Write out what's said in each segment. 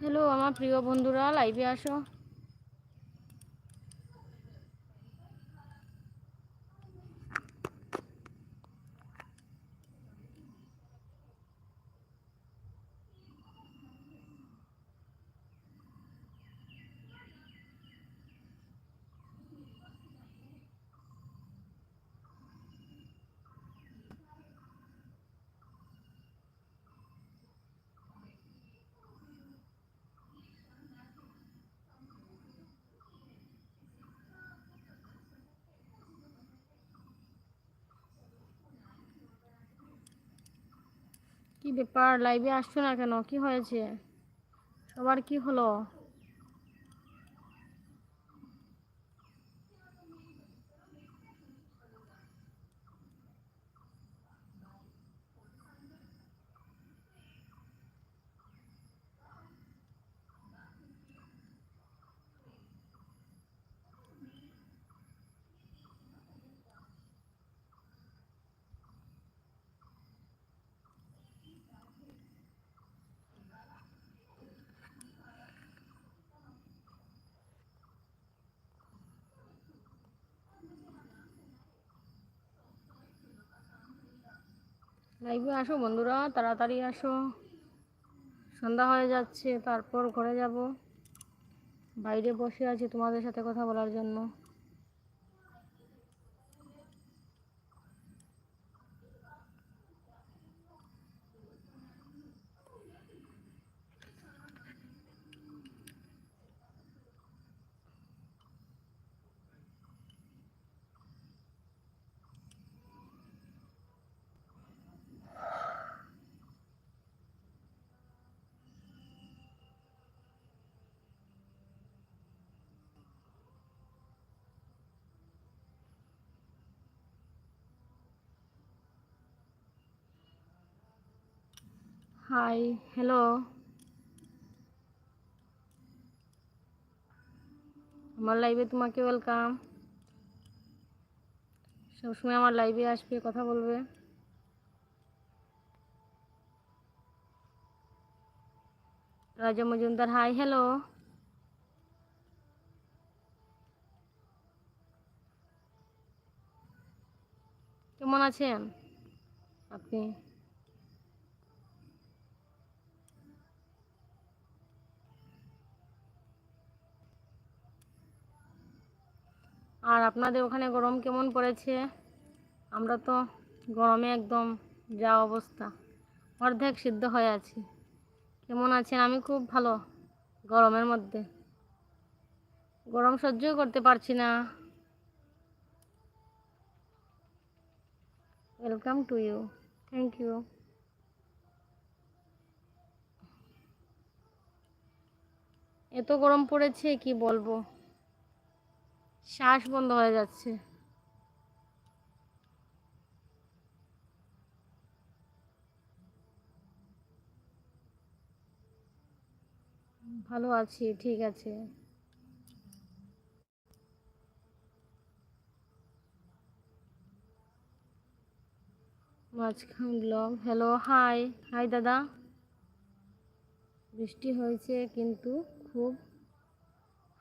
Hello আমার প্রিয় বন্ধুরা লাইভে আসো। কি ব্যাপার? লাইভে আসছো না কেন? কি হয়েছে? সবার কি হলো? লাইভে আসো বন্ধুরা, তাড়াতাড়ি আসো। সন্ধ্যা হয়ে যাচ্ছে, তারপর ঘরে যাব। বাইরে বসে আছি তোমাদের সাথে কথা বলার জন্য। হাই হ্যালো আমার লাইভে তোমাকে ওয়েলকাম সবসময় আমার লাইভে আসবে, কথা বলবে। রাজা মজুমদার হাই হ্যালো কেমন আছেন? আপনি? আর আপনাদের ওখানে গরম কেমন পড়েছে? আমরা তো গরমে একদম যা অবস্থা। অর্ধেক সিদ্ধ হয়ে আছি। কেমন আছেন? আমি খুব ভালো, গরমের মধ্যে। গরম সহ্যই করতে পারছি না। Welcome to you thank you এত গরম পড়েছে, কি বলব? শ্বাস বন্ধ হয়ে যাচ্ছে। ভালো আছি, ঠিক আছে। মাঝখান ব্লগ হ্যালো হাই হাই দাদা। বৃষ্টি হয়েছে কিন্তু খুব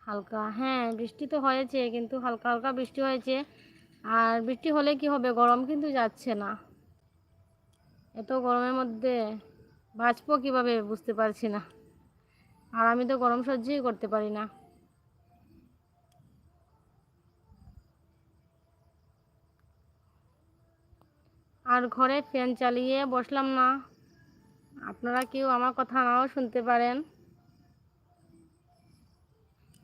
হালকা হ্যাঁ বৃষ্টি তো হয়েছে, কিন্তু হালকা হালকা বৃষ্টি হয়েছে। আর বৃষ্টি হলে কি হবে? গরম কিন্তু যাচ্ছে না। এত গরমের মধ্যে বাঁচবো কীভাবে বুঝতে পারছি না। আর আমি তো গরম সহ্যই করতে পারি না। আর ঘরে ফ্যান চালিয়ে বসলাম না। আপনারা কেউ আমার কথা নাও শুনতে পারেন।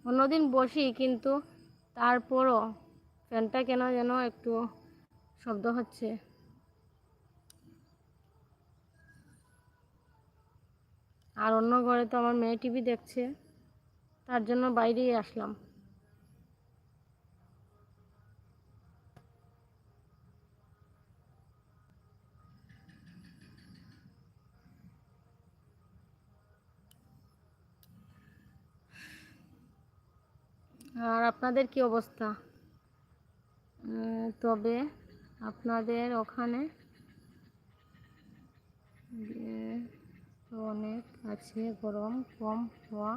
অন্যদিন বসি, কিন্তু তারপরও ফ্যানটা কেন যেন একটু শব্দ হচ্ছে। আর অন্য ঘরে তো আমার মেয়ে টিভি দেখছে, তার জন্য বাইরেই আসলাম। আর আপনাদের কি অবস্থা? তবে আপনাদের ওখানে অনেক আছে, গরম কম হওয়া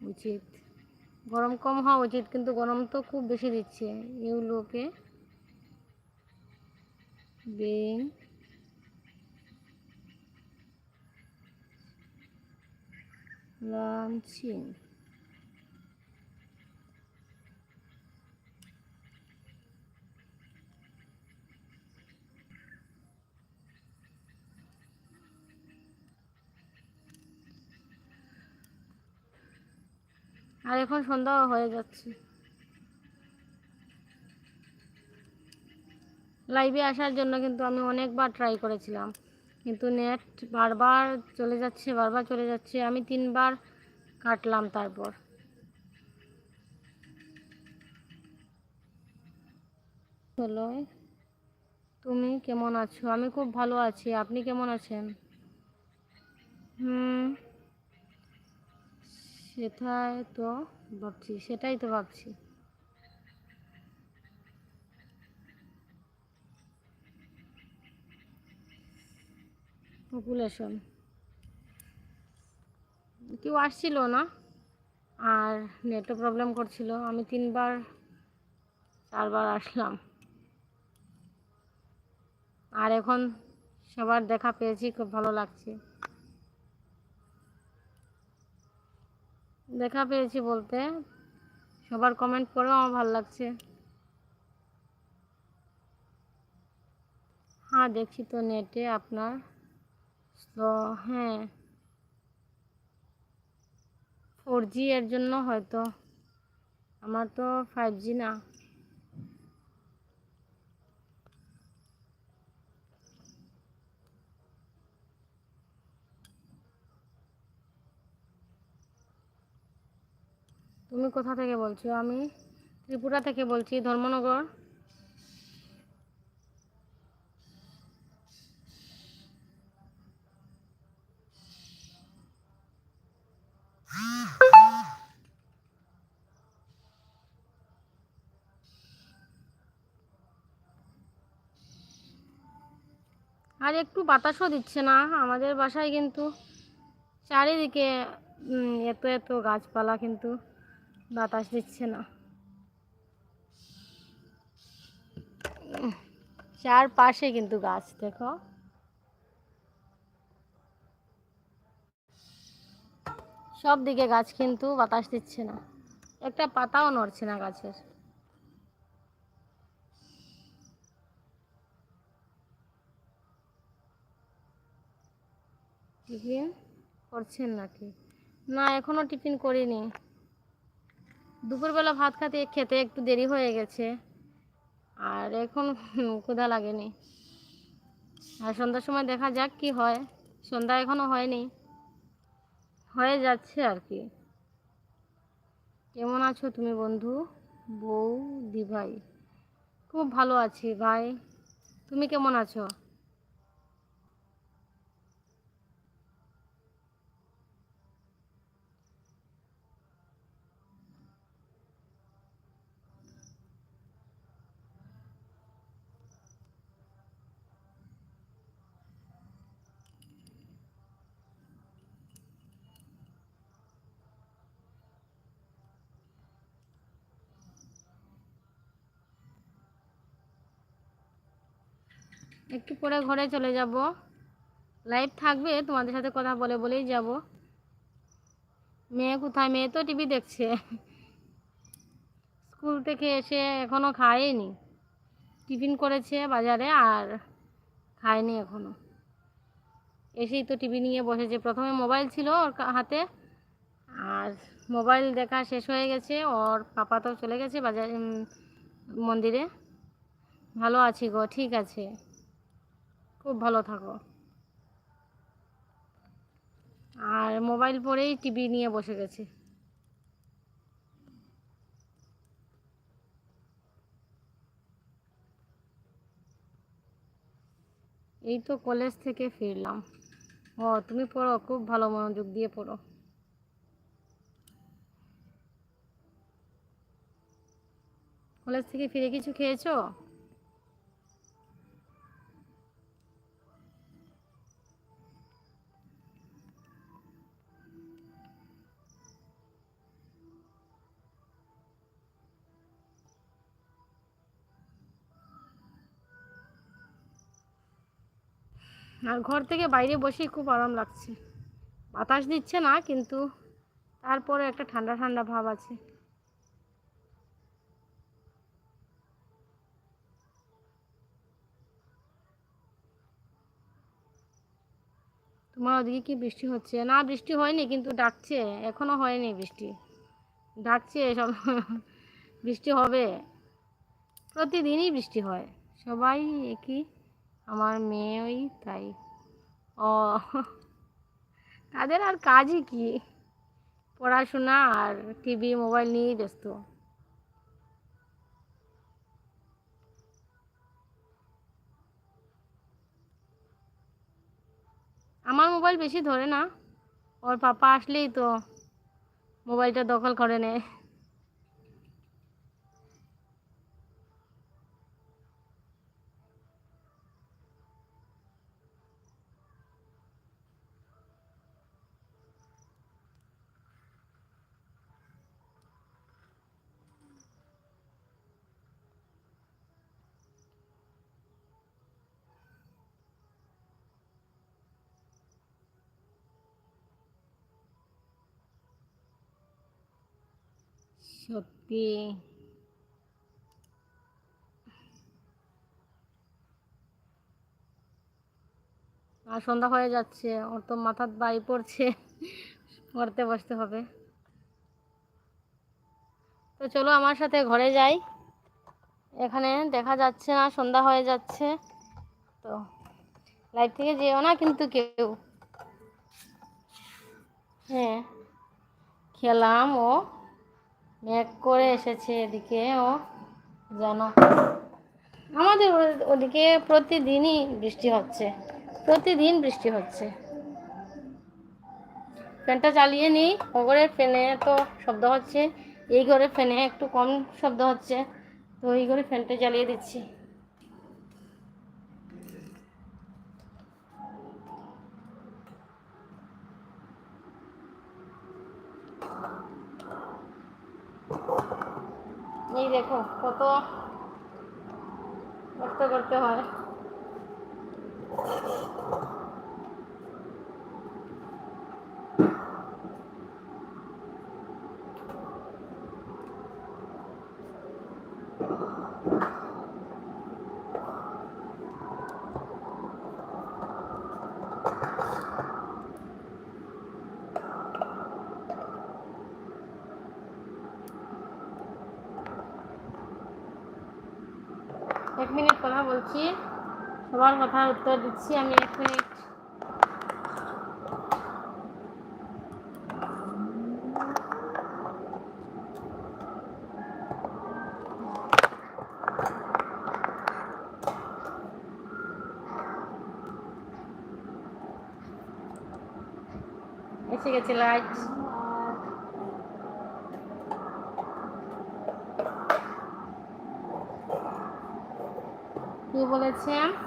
উচিত। গরম কম হওয়া উচিত, কিন্তু গরম তো খুব বেশি দিচ্ছে। এগুলোকে বেইং লাঞ্চিং। আর এখন সন্ধ্যা হয়ে যাচ্ছে। লাইভে আসার জন্য কিন্তু আমি অনেকবার ট্রাই করেছিলাম। কিন্তু নেট বারবার চলে যাচ্ছে, বারবার চলে যাচ্ছে। আমি তিনবার কাটলাম তারপর। হলো তুমি কেমন আছো? আমি খুব ভালো আছি। আপনি কেমন আছেন? হুম। সেটাই তো ভাবছি, সেটাই তো ভাবছি। পপুলেশন কেউ আসছিল না, আর নেটও প্রবলেম করছিল। আমি তিনবার, চারবার আসলাম। আর এখন সবার দেখা পেয়েছি, খুব ভালো লাগছে। দেখা পেয়েছি বলতে। সবার কমেন্ট পড়েও আমার ভালো লাগছে। হ্যাঁ দেখছি তো নেটে আপনার। তো হ্যাঁ। ফোর জি এর জন্য হয়তো। আমার তো ফাইভ জি না। তুমি কোথা থেকে বলছো? আমি ত্রিপুরা থেকে বলছি, ধর্মনগর। আর একটু বাতাসও দিচ্ছে না, আমাদের বাসায় কিন্তু চারিদিকে এত এত গাছপালা কিন্তু। বাতাস দিচ্ছে না। উম, চারপাশে কিন্তু গাছ দেখো। সব দিকে গাছ কিন্তু বাতাস দিচ্ছে না। একটা পাতাও নড়ছে না গাছের। টিফিন করছেন নাকি? না এখনও টিফিন করিনি। দুপুরবেলা ভাত খাতে, খেতে একটু দেরি হয়ে গেছে। আর এখন ক্ষুধা লাগেনি। আর সন্ধ্যার সময় দেখা যাক কি হয়। সন্ধ্যা এখনও হয়নি। হয়ে যাচ্ছে আর কি। কেমন আছো তুমি বন্ধু? বউ দি ভাই। খুব ভালো আছি ভাই। তুমি কেমন আছো? একটু পরে ঘরে চলে যাব। লাইভ থাকবে, তোমাদের সাথে কথা বলে বলেই যাব। মেয়ে কোথায়? মেয়ে তো টিভি দেখছে। স্কুল থেকে এসে এখনও খায়নি। টিফিন করেছে বাজারে আর খায়নি এখনও। এসেই তো টিভি নিয়ে বসেছে। প্রথমে মোবাইল ছিল ওর হাতে আর মোবাইল দেখা শেষ হয়ে গেছে। ওর পাপা তো চলে গেছে বাজার মন্দিরে। ভালো আছি গো, ঠিক আছে। খুব ভালো থাকো। আর মোবাইল পরেই টিভি নিয়ে বসে গেছি। এই তো কলেজ থেকে ফিরলাম। ও, তুমি পড়ো, খুব ভালো মনোযোগ দিয়ে পড়ো। কলেজ থেকে ফিরে কিছু খেয়েছো? আর ঘর থেকে বাইরে বসেই খুব আরাম লাগছে। বাতাস দিচ্ছে না, কিন্তু তারপরে একটা ঠান্ডা ঠান্ডা ভাব আছে। তোমার ওদিকে কি বৃষ্টি হচ্ছে? না, বৃষ্টি হয়নি, কিন্তু ডাকছে। এখনও হয়নি বৃষ্টি। ডাকছে সব, বৃষ্টি হবে। প্রতিদিনই বৃষ্টি হয়। সবাই একই আমার মেয়েই তাই। ও, তাদের আর কাজই কি? পড়াশোনা আর টিভি মোবাইল নিয়েই ব্যস্ত। আমার মোবাইল বেশি ধরে না। ওর পাপা আসলেই তো মোবাইলটা দখল করে নেয়। সত্যি। আর সন্ধ্যা হয়ে যাচ্ছে, ওর তো মাথার বাড়ি পড়ছে পড়তে বসতে হবে। তো চলো আমার সাথে ঘরে যাই। এখানে দেখা যাচ্ছে না, সন্ধ্যা হয়ে যাচ্ছে। তো লাইট থেকে যেও না কিন্তু কেউ। হ্যাঁ খেলাম ও। মেঘ করে এসেছে এদিকে, ও জানো। আমাদের ওদিকে প্রতিদিনই বৃষ্টি হচ্ছে, প্রতিদিন বৃষ্টি হচ্ছে। ফ্যানটা চালিয়ে নিই ও ঘরের ফ্যানে তো শব্দ হচ্ছে, এই ঘরে ফ্যানে একটু কম শব্দ হচ্ছে, তো এই ঘরে ফ্যানটা চালিয়ে দিচ্ছি। এই দেখো কত কষ্ট করতে হয়। মিনিট কথা বলছি। সবার কথার উত্তর দিচ্ছি আমি এক মিনিট। এসে গেছে লাইট কি বলেছেন আমার